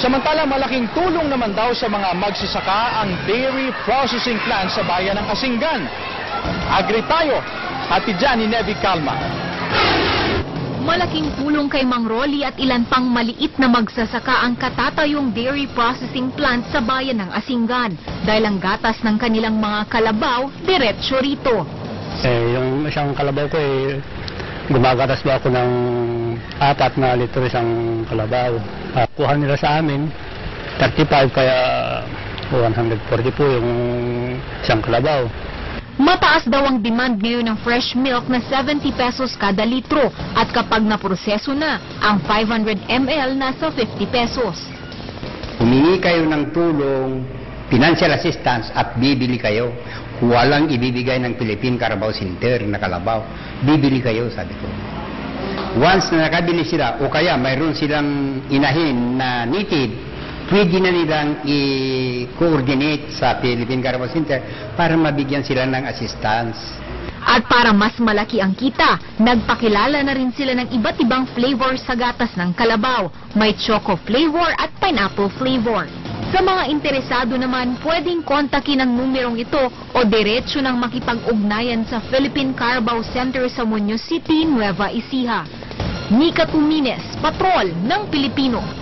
Samantala, malaking tulong naman daw sa mga magsasaka ang dairy processing plant sa bayan ng Asingan. Agri tayo, hati dyan ni Nevi Calma. Malaking tulong kay Mang Rolly at ilan pang maliit na magsasaka ang katatayong dairy processing plant sa bayan ng Asingan dahil ang gatas ng kanilang mga kalabaw diretsyo rito. Eh, yung isang kalabaw ko eh, gumagatas ba ako ng apat na litro isang kalabaw. Ah, kuha nila sa amin, 35 kaya 140 po yung isang kalabaw. Mataas daw ang demand ngayon ng fresh milk na 70 pesos kada litro at kapag naproseso na, ang 500 ml nasa 50 pesos. Humingi kayo ng tulong, financial assistance at bibili kayo. Walang ibibigay ng Philippine Carabao Center na kalabaw. Bibili kayo, sabi ko. Once na nakabili sila, o kaya mayroon silang inahin na native, pwede na nilang i-coordinate sa Philippine Carabao Center para mabigyan sila ng assistance. At para mas malaki ang kita, nagpakilala na rin sila ng iba't ibang flavor sa gatas ng kalabaw. May choco flavor at pineapple flavor. Sa mga interesado naman, pwedeng kontakin ang numerong ito o diretsyo ng makipag-ugnayan sa Philippine Carabao Center sa Muñoz City, Nueva Ecija. Nika Tumines, Patrol ng Pilipino.